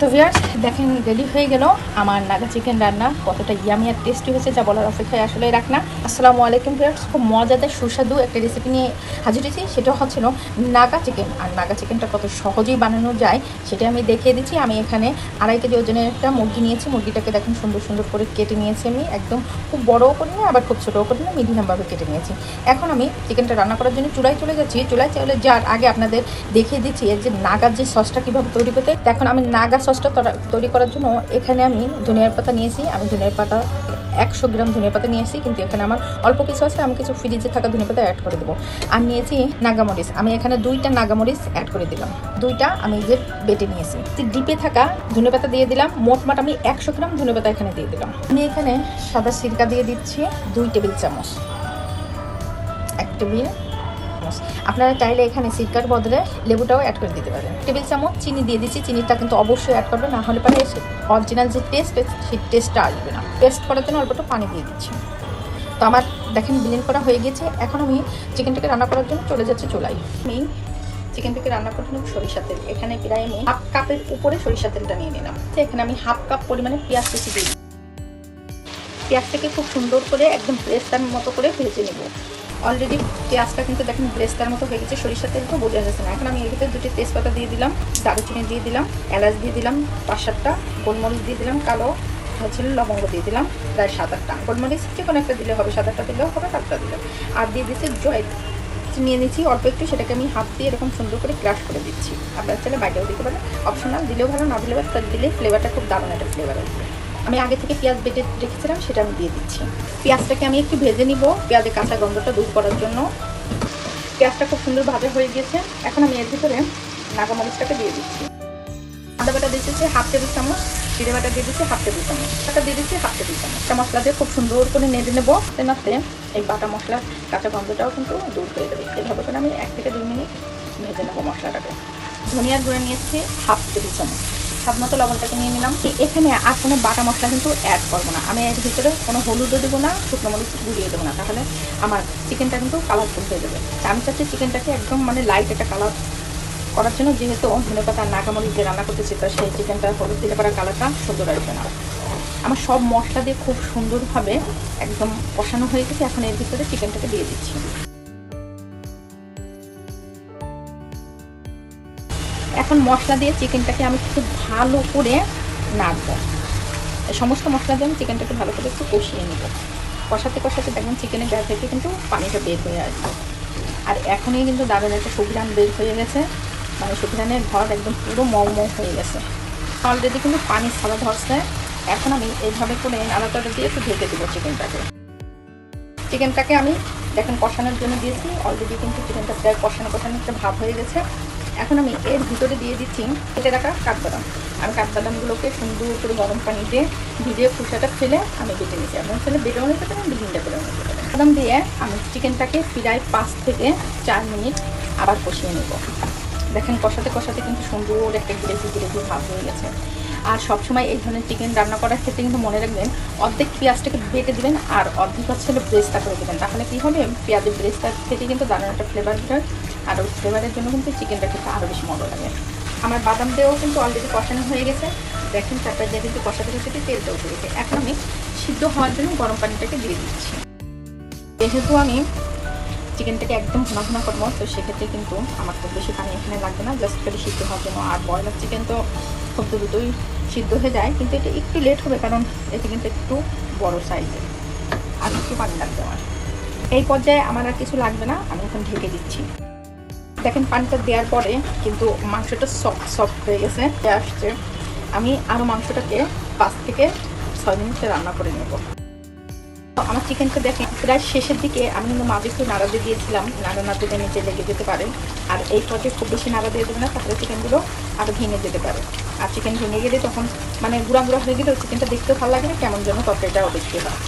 তো ভিয়ার্স দেখেন রেডি হয়ে গেল আমার নাগা চিকেন রান্না। কতটা ইয়ামি আর টেস্টি হয়েছে যা বলার অপেক্ষায় আসলে রাখ না। আসসালামু আলাইকুম ভিয়ার্স খুব মজাদার, সুস্বাদু একটা রেসিপি নিয়ে হাজির হয়েছি। সেটা হচ্ছিল নাগা চিকেন আর নাগা চিকেনটা কত সহজেই বানানো যায়, সেটা আমি দেখিয়ে দিচ্ছি। আমি এখানে আড়াই কেজি ওজনের একটা মুরগি নিয়েছি। মুরগিটাকে দেখেন, সুন্দর সুন্দর করে কেটে নিয়েছি আমি। একদম খুব বড়ও করি না, আবার খুব ছোটও করি না মিডিয়ামভাবে কেটে নিয়েছি। এখন আমি চিকেনটা রান্না করার জন্য চুলায় চলে যাচ্ছি। চুলায় চলে যাওয়ার আগে আপনাদের দেখিয়ে দিচ্ছি এর যে নাগার যে সসটা কীভাবে তৈরি করতে এখন আমি নাগা সসটা তরা- করার জন্য এখানে আমি ধনিয়ার পাতা নিয়েছি, আমি ধনিয়ার পাতা একশো গ্রাম ধনিয়া পাতা নিয়েছি, কিন্তু এখানে আমার অল্প কিছু আছে, আমি কিছু ফ্রিজে থাকা ধনিয়া পাতা অ্যাড করে দেবো। আর নিয়েছি নাগামরিচ, আমি এখানে দুইটা নাগামরিচ অ্যাড করে দিলাম। দুইটা আমি যে বেটে নিয়েছি। ডিপে থাকা ধনে পাতা দিয়ে দিলাম মোটমাট আমি একশো গ্রাম ধনে পাতা এখানে দিয়ে দিলাম। আমি এখানে সাদা সিরকা দিয়ে দিচ্ছি দুই টেবিল চামচ। এক টেবিল চামচ। আপনারা চাইলে এখানে সিরকার বদলে লেবুটাও অ্যাড করে দিতে পারেন। টেবিল চামচ, চিনি দিয়ে দিচ্ছি, চিনিটা কিন্তু অবশ্যই অ্যাড করবে না হলে পরে অরিজিনাল যে টেস্ট সেই টেস্টটা আসবে না। টেস্ট করার জন্য অল্পটা পানি দিয়ে দিচ্ছি। তো আমার দেখেন ব্লেন্ড করা হয়ে গেছে। এখন আমি চিকেনটাকে রান্না করার জন্য চলে যাচ্ছে চুলাই আমি চিকেনটাকে রান্না করতে নেব সরিষা তেল। এখানে প্রায় আমি হাফ কাপের উপরে সরিষা তেলটা নিয়ে নিলাম। এখানে আমি হাফ কাপ পরিমাণে পেঁয়াজ কুচি দিই পেঁয়াজটাকে খুব সুন্দর করে একদম ব্রেস্তার মতো করে ভেজে নেব। অলরেডি পেঁয়াজটা কিন্তু দেখেন ব্রেস্তার মতো হয়ে গেছে সরিষা তেল তো বোঝা যাচ্ছে না। এখন আমি এর ভিতরে দুটি তেজপাতা দিয়ে দিলাম, দারুচিনি দিয়ে দিলাম, এলাচ দিয়ে দিলাম পাঁচ সাতটা গোলমরিচ দিয়ে দিলাম, কালো হচ্ছিল লবঙ্গ দিয়ে দিলাম, প্রায় সাত আটটা গোলমরিচ যে কোনো একটা দিলে হবে সাত আটটা দিলেও হবে, সাতটা দিলেও। আর দিয়ে দিচ্ছি জয়, নিয়ে নিচ্ছি অল্প একটু, সেটাকে আমি হাত দিয়ে এরকম সুন্দর করে ক্রাশ করে দিচ্ছি। আপনার চাইলে বাইরেও দিতে পারেন অপশনাল দিলেও ভালো, না দিলেও দিলে ফ্লেভারটা খুব দারুণ একটা ফ্লেভার আসবে আমি আগে থেকে পেঁয়াজ বেটে রেখেছিলাম, সেটা আমি দিয়ে দিচ্ছি। পেঁয়াজটাকে আমি একটু ভেজে নিব পেঁয়াজের কাঁচা গন্ধটা দূর করার জন্য। পেঁয়াজটা খুব সুন্দর ভাজা হয়ে গিয়েছে। এখন আমি এর ভিতরে নাগা মরিচটাকে দিয়ে দিচ্ছি। আদা বাটা দিয়ে দিচ্ছি হাফ টেবিল চামচ, জিরে বাটা দিয়ে দিচ্ছি হাফ টেবিল চামচ। বাটা দিয়ে দিচ্ছি হাফ টেবিল চামচ। একটা মশলা দিয়ে খুব সুন্দর করে নেড়ে নেব নাতে এই বাটা মশলার কাঁচা গন্ধটাও কিন্তু দূর হয়ে যাবে। এইভাবে করে আমি এক থেকে দুই মিনিট ভেজে নেব মশলাটাকে। ধনিয়ার গুঁড়ো নিয়েছি হাফ টেবিল চামচ। স্বাদ মতো লবণটাকে নিয়ে নিলাম। এখানে আর কোনো বাটা মশলা কিন্তু অ্যাড করব না। আমি এর ভিতরে কোনো হলুদও দেবো না, শুকনো মরিচ গুলিয়ে দেবো না। তাহলে আমার চিকেনটা কিন্তু কালারফুল হয়ে যাবে। আমি চাচ্ছি চিকেনটাকে একদম মানে লাইট একটা কালার করার জন্য, যেহেতু ধনে পাতা নাকামরিচ দিয়ে রান্না করতেছি, তো সেই চিকেনটা হলুদ দিলে পরে কালারটা সুন্দর আসবে না। আমার সব মশলা দিয়ে খুব সুন্দরভাবে একদম কষানো হয়ে গেছে। এখন এর ভিতরে চিকেনটাকে দিয়ে দিচ্ছি। এখন মশলা দিয়ে চিকেনটাকে আমি খুব ভালো করে নাড়বো। সমস্ত মশলা দিয়ে আমি চিকেনটাকে ভালো করে একটু কষিয়ে নেব। কষাতে কষাতে দেখবেন চিকেনের গা থেকে কিন্তু পানিটা বের হয়ে আসবে। আর এখনই কিন্তু দারুণ একটা সুবিধান বের হয়ে গেছে। মানে সুবিধানের ঘর একদম পুরো মৌ মৌ হয়ে গেছে। অলরেডি কিন্তু পানি ছাড়া ধরছে। এখন আমি এইভাবে করে নাড়াটাড়া দিয়ে একটু ঢেকে দেবো চিকেনটাকে। চিকেনটাকে আমি দেখেন কষানোর জন্য দিয়েছি। অলরেডি কিন্তু চিকেনটা প্রায় কষানো কষানো একটা ভাব হয়ে গেছে। এখন আমি এর ভিতরে দিয়ে দিচ্ছি কেটে রাখা কাঠবাদাম। আর কাঠবাদামগুলোকে সুন্দর করে গরম পানিতে ভিজিয়ে খোসাটা ফেলে আমি বেটে নিচ্ছি। এবং ফেলে বেটেও নিতে পারেন বিলিনটা করে নিতে বাদাম দিয়ে আমি চিকেনটাকে প্রায় পাঁচ থেকে চার মিনিট আবার কষিয়ে নেব। দেখেন কষাতে কষাতে কিন্তু সুন্দর একটা গ্রেভি গ্রেভি ভাব হয়ে গেছে। আর সবসময় এই ধরনের চিকেন রান্না করার ক্ষেত্রে কিন্তু মনে রাখবেন, অর্ধেক পেঁয়াজটাকে বেটে দিবেন আর অর্ধেক হচ্ছে ব্রেস্তা করে দেবেন। তাহলে কী হবে? পেঁয়াজের ব্রেস্তা থেকে কিন্তু দারুণ একটা ফ্লেভার বেরোয় আর ওই ফ্লেভারের জন্য কিন্তু চিকেনটা খেতে আরও বেশি মজা লাগে। আমার বাদাম দিয়েও কিন্তু অলরেডি কষানো হয়ে গেছে। দেখেন তারপরে যে কিন্তু কষাতে কষাতে তেলটা উঠে গেছে। এখন আমি সিদ্ধ হওয়ার জন্য গরম পানিটাকে দিয়ে দিচ্ছি। যেহেতু আমি চিকেনটাকে একদম ঘন ঘন করব, তো সেক্ষেত্রে কিন্তু আমার খুব বেশি এখানে লাগবে না জাস্ট করে সিদ্ধ হওয়ার জন্য। আর ব্রয়লার চিকেন তো খুব দ্রুতই সিদ্ধ হয়ে যায়, কিন্তু এটা একটু লেট হবে, কারণ এটা কিন্তু একটু বড় সাইজের আর একটু পানি লাগবে আমার। এই পর্যায়ে আমার আর কিছু লাগবে না, আমি এখন ঢেকে দিচ্ছি। দেখেন, পানিটা দেওয়ার পরে কিন্তু মাংসটা সফট সফট হয়ে গেছে আসছে। আমি আরও মাংসটাকে পাঁচ থেকে ছয় মিনিটে রান্না করে নেব। আমার চিকেনটা দেখেন, প্রায় শেষের দিকে আমি কিন্তু মাঝে একটু নাড়া দিয়ে দিয়েছিলাম। নাড়া না দিলে নিচে লেগে যেতে পারে। আর এই পর্যায়ে খুব বেশি নাড়া দিয়ে দেবে না, তাহলে চিকেনগুলো আরও ভেঙে যেতে পারে। আর চিকেন ভেঙে গেলে তখন মানে গুঁড়া গুঁড়া হয়ে গেলে চিকেনটা দেখতেও ভালো লাগে না, কেমন যেন তরকারিটাও দেখতে হয়।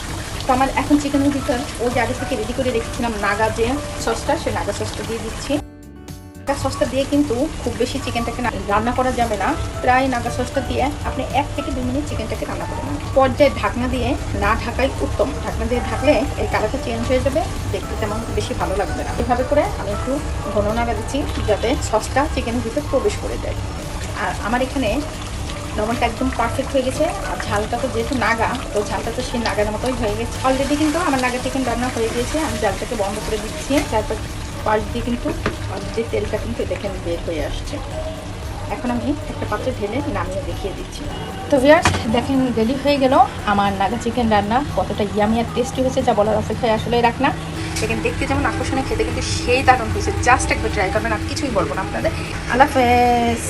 তো আমার এখন চিকেনের ভিতর ওই আগে থেকে রেডি করে রেখেছিলাম নাগা যে সসটা সে নাগা সসটা দিয়ে দিচ্ছি। নাগা সসটা দিয়ে কিন্তু খুব বেশি চিকেনটাকে রান্না করা যাবে না। প্রায় নাগা সসটা দিয়ে আপনি এক থেকে দুই মিনিট চিকেনটাকে রান্না করে পর্যায়ে ঢাকনা দিয়ে না ঢাকাই উত্তম। ঢাকনা দিয়ে ঢাকলে এই কালারটা চেঞ্জ হয়ে যাবে, দেখতে তেমন বেশি ভালো লাগবে না। এভাবে করে আমি একটু ঘন নাড়া দিচ্ছি যাতে সসটা চিকেনের ভিতরে প্রবেশ করে যায়। আর আমার এখানে লবণটা একদম পারফেক্ট হয়ে গেছে। আর ঝালটা তো যেহেতু নাগা, তো ঝালটা তো সেই নাগার মতোই হয়ে গেছে। অলরেডি কিন্তু আমার নাগা চিকেন রান্না হয়ে গিয়েছে আমি ঝালটাকে বন্ধ করে দিচ্ছি। তারপর পাশ দিয়ে কিন্তু অলরেডি তেলটা কিন্তু দেখেন বের হয়ে আসছে। এখন আমি একটা পাত্রে ঢেলে নামিয়ে দেখিয়ে দিচ্ছি। তো ভিয়ার্স দেখেন রেডি হয়ে গেল আমার নাগা চিকেন রান্না। কতটা ইয়ামি আর টেস্টি হয়েছে যা বলার অপেক্ষায় আসলে রাখ না। দেখেন, দেখতে যেমন আকর্ষণে খেতে কিন্তু সেই দারুণ হয়েছে। জাস্ট একবার ট্রাই করবেন, আর কিছুই বলব না আপনাদের। আল্লাহ হাফেজ।